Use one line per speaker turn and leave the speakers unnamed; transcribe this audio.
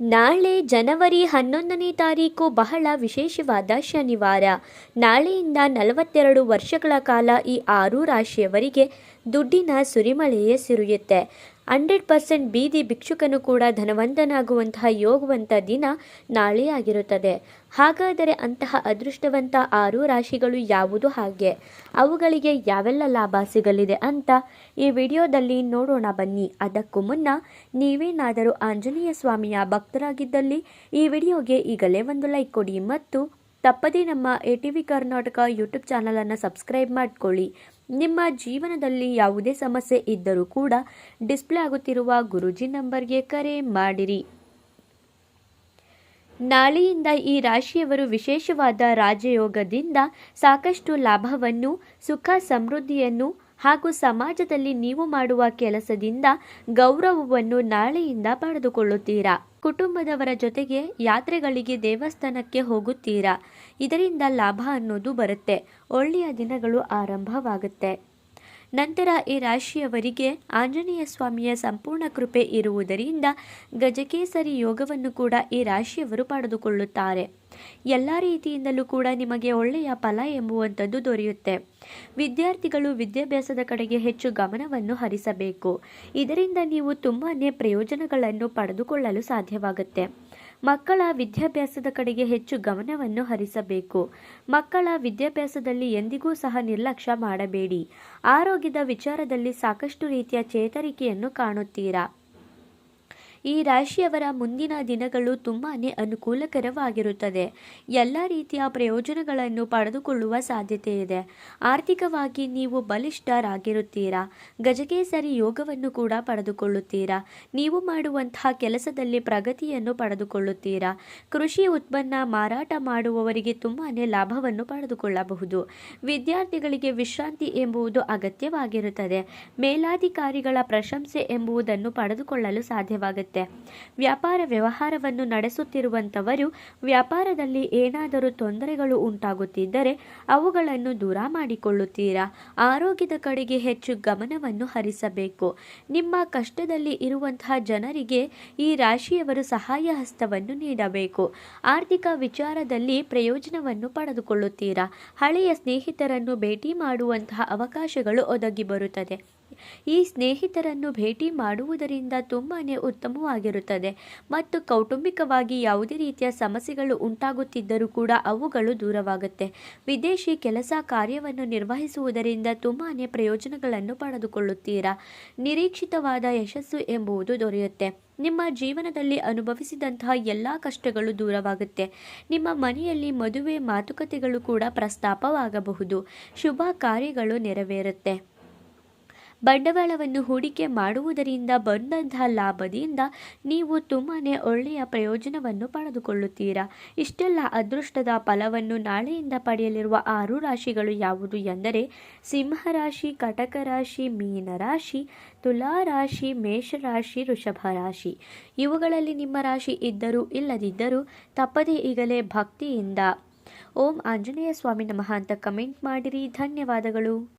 ನಾಳೆ ಜನವರಿ ಹನ್ನೊಂದನೇ ತಾರೀಕು ಬಹಳ ವಿಶೇಷವಾದ ಶನಿವಾರ. ನಾಳೆಯಿಂದ ನಲವತ್ತೆರಡು ವರ್ಷಗಳ ಕಾಲ ಈ ಆರು ರಾಶಿಯವರಿಗೆ ದುಡ್ಡಿನ ಸುರಿಮಳೆಯೇ ಸುರಿಯುತ್ತೆ. ಹಂಡ್ರೆಡ್ ಪರ್ಸೆಂಟ್ ಬೀದಿ ಭಿಕ್ಷುಕನು ಕೂಡ ಧನವಂತನಾಗುವಂತಹ ಯೋಗವಂತ ದಿನ ನಾಳೆ ಆಗಿರುತ್ತದೆ. ಹಾಗಾದರೆ ಅಂತಹ ಅದೃಷ್ಟವಂತ ಆರು ರಾಶಿಗಳು ಯಾವುದು ಹಾಗೆ? ಅವುಗಳಿಗೆ ಯಾವೆಲ್ಲ ಲಾಭ ಸಿಗಲಿದೆ ಅಂತ ಈ ವಿಡಿಯೋದಲ್ಲಿ ನೋಡೋಣ ಬನ್ನಿ. ಅದಕ್ಕೂ ಮುನ್ನ ನೀವೇನಾದರೂ ಆಂಜನೇಯ ಸ್ವಾಮಿಯ ಭಕ್ತರಾಗಿದ್ದಲ್ಲಿ ಈ ವಿಡಿಯೋಗೆ ಈಗಲೇ ಒಂದು ಲೈಕ್ ಕೊಡಿ ಮತ್ತು ತಪ್ಪದೇ ನಮ್ಮ A T V Karnataka YouTube ಚಾನಲನ್ನು ಸಬ್ಸ್ಕ್ರೈಬ್ ಮಾಡಿಕೊಳ್ಳಿ. ನಿಮ್ಮ ಜೀವನದಲ್ಲಿ ಯಾವುದೇ ಸಮಸ್ಯೆ ಇದ್ದರೂ ಕೂಡ ಡಿಸ್ಪ್ಲೇ ಆಗುತ್ತಿರುವ ಗುರುಜಿ ನಂಬರ್ಗೆ ಕರೆ ಮಾಡಿರಿ. ನಾಳೆಯಿಂದ ಈ ರಾಶಿಯವರು ವಿಶೇಷವಾದ ರಾಜಯೋಗದಿಂದ ಸಾಕಷ್ಟು ಲಾಭವನ್ನು, ಸುಖ, ಸಮೃದ್ಧಿಯನ್ನು ಹಾಗೂ ಸಮಾಜದಲ್ಲಿ ನೀವು ಮಾಡುವ ಕೆಲಸದಿಂದ ಗೌರವವನ್ನು ನಾಳೆಯಿಂದ ಪಡೆದುಕೊಳ್ಳುತ್ತೀರಾ? ಕುಟುಂಬದವರ ಜೊತೆಗೆ ಯಾತ್ರೆಗಳಿಗೆ ದೇವಸ್ಥಾನಕ್ಕೆ ಹೋಗುತ್ತೀರಾ? ಇದರಿಂದ ಲಾಭ ಅನ್ನೋದು ಬರುತ್ತೆ. ಒಳ್ಳೆಯ ದಿನಗಳು ಆರಂಭವಾಗುತ್ತೆ. ನಂತರ ಈ ರಾಶಿಯವರಿಗೆ ಆಂಜನೇಯ ಸ್ವಾಮಿಯ ಸಂಪೂರ್ಣ ಕೃಪೆ ಇರುವುದರಿಂದ ಗಜಕೇಸರಿ ಯೋಗವನ್ನು ಕೂಡ ಈ ರಾಶಿಯವರು ಪಡೆದುಕೊಳ್ಳುತ್ತಾರೆ. ಎಲ್ಲ ರೀತಿಯಿಂದಲೂ ಕೂಡ ನಿಮಗೆ ಒಳ್ಳೆಯ ಫಲ ಎಂಬುವಂಥದ್ದು ದೊರೆಯುತ್ತೆ. ವಿದ್ಯಾರ್ಥಿಗಳು ವಿದ್ಯಾಭ್ಯಾಸದ ಕಡೆಗೆ ಹೆಚ್ಚು ಗಮನವನ್ನು ಹರಿಸಬೇಕು. ಇದರಿಂದ ನೀವು ತುಂಬಾ ಪ್ರಯೋಜನಗಳನ್ನು ಪಡೆದುಕೊಳ್ಳಲು ಸಾಧ್ಯವಾಗುತ್ತೆ. ಮಕ್ಕಳ ವಿದ್ಯಾಭ್ಯಾಸದ ಕಡೆಗೆ ಹೆಚ್ಚು ಗಮನವನ್ನು ಹರಿಸಬೇಕು. ಮಕ್ಕಳ ವಿದ್ಯಾಭ್ಯಾಸದಲ್ಲಿ ಎಂದಿಗೂ ಸಹ ನಿರ್ಲಕ್ಷ್ಯ ಮಾಡಬೇಡಿ. ಆರೋಗ್ಯದ ವಿಚಾರದಲ್ಲಿ ಸಾಕಷ್ಟು ರೀತಿಯ ಚೇತರಿಕೆಯನ್ನು ಕಾಣುತ್ತೀರಾ? ಈ ರಾಶಿಯವರ ಮುಂದಿನ ದಿನಗಳು ತುಂಬಾ ಅನುಕೂಲಕರವಾಗಿರುತ್ತದೆ. ಎಲ್ಲ ರೀತಿಯ ಪ್ರಯೋಜನಗಳನ್ನು ಪಡೆದುಕೊಳ್ಳುವ ಸಾಧ್ಯತೆ ಇದೆ. ಆರ್ಥಿಕವಾಗಿ ನೀವು ಬಲಿಷ್ಠರಾಗಿರುತ್ತೀರಾ? ಗಜಕೇಸರಿ ಯೋಗವನ್ನು ಕೂಡ ಪಡೆದುಕೊಳ್ಳುತ್ತೀರಾ? ನೀವು ಮಾಡುವಂತಹ ಕೆಲಸದಲ್ಲಿ ಪ್ರಗತಿಯನ್ನು ಪಡೆದುಕೊಳ್ಳುತ್ತೀರಾ? ಕೃಷಿ ಉತ್ಪನ್ನ ಮಾರಾಟ ಮಾಡುವವರಿಗೆ ತುಂಬಾ ಲಾಭವನ್ನು ಪಡೆದುಕೊಳ್ಳಬಹುದು. ವಿದ್ಯಾರ್ಥಿಗಳಿಗೆ ವಿಶ್ರಾಂತಿ ಎಂಬುದು ಅಗತ್ಯವಾಗಿರುತ್ತದೆ. ಮೇಲಾಧಿಕಾರಿಗಳ ಪ್ರಶಂಸೆ ಎಂಬುದನ್ನು ಪಡೆದುಕೊಳ್ಳಲು ಸಾಧ್ಯವಾಗುತ್ತೆ. ವ್ಯಾಪಾರ ವ್ಯವಹಾರವನ್ನು ನಡೆಸುತ್ತಿರುವಂಥವರು ವ್ಯಾಪಾರದಲ್ಲಿ ಏನಾದರೂ ತೊಂದರೆಗಳು ಉಂಟಾಗುತ್ತಿದ್ದರೆ ಅವುಗಳನ್ನು ದೂರ ಮಾಡಿಕೊಳ್ಳುತ್ತೀರಾ? ಆರೋಗ್ಯದ ಕಡೆಗೆ ಹೆಚ್ಚು ಗಮನವನ್ನು ಹರಿಸಬೇಕು. ನಿಮ್ಮ ಕಷ್ಟದಲ್ಲಿ ಇರುವಂತಹ ಜನರಿಗೆ ಈ ರಾಶಿಯವರು ಸಹಾಯ ಹಸ್ತವನ್ನು ನೀಡಬೇಕು. ಆರ್ಥಿಕ ವಿಚಾರದಲ್ಲಿ ಪ್ರಯೋಜನವನ್ನು ಪಡೆದುಕೊಳ್ಳುತ್ತೀರಾ? ಹಳೆಯ ಸ್ನೇಹಿತರನ್ನು ಭೇಟಿ ಮಾಡುವಂತಹ ಅವಕಾಶಗಳು ಒದಗಿ ಬರುತ್ತದೆ. ಈ ಸ್ನೇಹಿತರನ್ನು ಭೇಟಿ ಮಾಡುವುದರಿಂದ ತುಂಬಾ ಉತ್ತಮವಾಗಿರುತ್ತದೆ. ಮತ್ತು ಕೌಟುಂಬಿಕವಾಗಿ ಯಾವುದೇ ರೀತಿಯ ಸಮಸ್ಯೆಗಳು ಉಂಟಾಗುತ್ತಿದ್ದರೂ ಕೂಡ ಅವುಗಳು ದೂರವಾಗುತ್ತೆ. ವಿದೇಶಿ ಕೆಲಸ ಕಾರ್ಯವನ್ನು ನಿರ್ವಹಿಸುವುದರಿಂದ ತುಂಬಾ ಪ್ರಯೋಜನಗಳನ್ನು ಪಡೆದುಕೊಳ್ಳುತ್ತೀರಾ? ನಿರೀಕ್ಷಿತವಾದ ಯಶಸ್ಸು ಎಂಬುದು ದೊರೆಯುತ್ತೆ. ನಿಮ್ಮ ಜೀವನದಲ್ಲಿ ಅನುಭವಿಸಿದಂತಹ ಎಲ್ಲ ಕಷ್ಟಗಳು ದೂರವಾಗುತ್ತೆ. ನಿಮ್ಮ ಮನೆಯಲ್ಲಿ ಮದುವೆ ಮಾತುಕತೆಗಳು ಕೂಡ ಪ್ರಸ್ತಾಪವಾಗಬಹುದು. ಶುಭ ಕಾರ್ಯಗಳು ನೆರವೇರುತ್ತೆ. ಬಂಡವಾಳವನ್ನು ಹೂಡಿಕೆ ಮಾಡುವುದರಿಂದ ಬಂದಂತಹ ಲಾಭದಿಂದ ನೀವು ತುಂಬಾ ಒಳ್ಳೆಯ ಪ್ರಯೋಜನವನ್ನು ಪಡೆದುಕೊಳ್ಳುತ್ತೀರಾ? ಇಷ್ಟೆಲ್ಲ ಅದೃಷ್ಟದ ಫಲವನ್ನು ನಾಳೆಯಿಂದ ಪಡೆಯಲಿರುವ ಆರು ರಾಶಿಗಳು ಯಾವುದು ಎಂದರೆ ಸಿಂಹರಾಶಿ ಕಟಕ ರಾಶಿ ಮೀನರಾಶಿ ತುಲಾ ರಾಶಿ ಮೇಷರಾಶಿ ವೃಷಭ ರಾಶಿ. ಇವುಗಳಲ್ಲಿ ನಿಮ್ಮ ರಾಶಿ ಇದ್ದರೂ ಇಲ್ಲದಿದ್ದರೂ ತಪ್ಪದೇ ಈಗಲೇ ಭಕ್ತಿಯಿಂದ. ಓಂ ಆಂಜನೇಯ ಸ್ವಾಮಿ ನಮಃ ಅಂತ ಕಮೆಂಟ್ ಮಾಡಿರಿ. ಧನ್ಯವಾದಗಳು.